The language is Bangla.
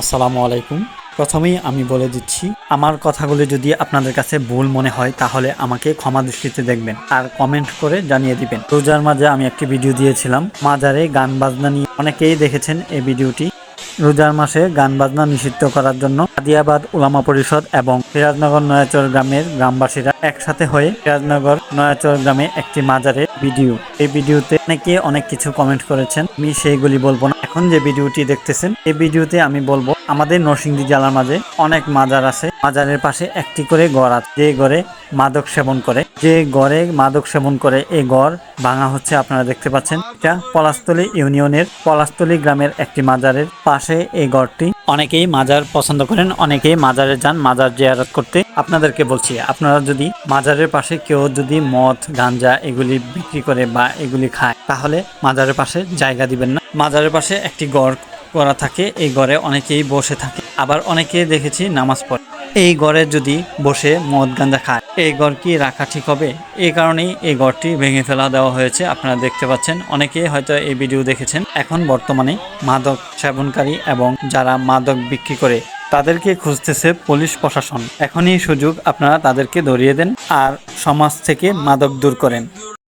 আসসালামু আলাইকুম। প্রথমেই আমি বলে দিচ্ছি, আমার কথাগুলি যদি আপনাদের কাছে ভুল মনে হয়, তাহলে আমাকে ক্ষমা দৃষ্টিতে দেখবেন আর কমেন্ট করে জানিয়ে দিবেন। রোজার মাঝে আমি একটি ভিডিও দিয়েছিলাম, মাজারে গান বাজনা নিয়ে। অনেকেই দেখেছেন এই ভিডিওটি। রোজার মাসে গান বাজনা নিষিদ্ধ করার জন্য আদিয়াবাদ উলামা পরিষদ এবং সিরাজনগর নয়াচর গ্রামের গ্রামবাসীরা একসাথে হয়ে সিরাজনগর নয়াচর গ্রামে একটি মাজারের ভিডিও। এই ভিডিওতে অনেকে অনেক কিছু কমেন্ট করেছেন। আমি সেইগুলি বলব না। এখন যে ভিডিওটি দেখতেছেন, এই ভিডিওতে আমি বলব আমাদের নরসিংদী জেলার মাঝে অনেক মাজার আছে। মাজারের পাশে একটি করে গড় আছে। যে গড়ে মাদক সেবন করে, যে গড়ে মাদক সেবন করে এই গড় ভাঙা হচ্ছে আপনারা দেখতে পাচ্ছেন। এটা পলাশতলী ইউনিয়নের পলাশতলী গ্রামের একটি মাজারের পাশে এই গড়টি অনেকেই মাজার পছন্দ করেন, অনেকেই মাজারে যান মাজার জিয়ারত করতে। আপনাদেরকে বলছি, আপনারা যদি মাজারের পাশে কেউ যদি মদ, গাঞ্জা এগুলি বিক্রি করে বা এগুলি খায়, তাহলে মাজারের পাশে জায়গা দিবেন না। মাজারের পাশে একটি গড় করা থাকে, এই ঘরে অনেকেই বসে থাকে। আবার অনেকে দেখেছি নামাজ পড়ে। এই ঘরে যদি বসে মদ গাঁজা খায়, এই ঘর কি রাখা ঠিক হবে? এই কারণেই এই ঘরটি ভেঙে ফেলা দেওয়া হয়েছে। আপনারা দেখতে পাচ্ছেন, অনেকে হয়তো এই ভিডিও দেখেছেন। এখন বর্তমানে মাদক সেবনকারী এবং যারা মাদক বিক্রি করে, তাদেরকে খুঁজতেছে পুলিশ প্রশাসন। এখনই সুযোগ আপনারা তাদেরকে ধরিয়ে দেন আর সমাজ থেকে মাদক দূর করেন।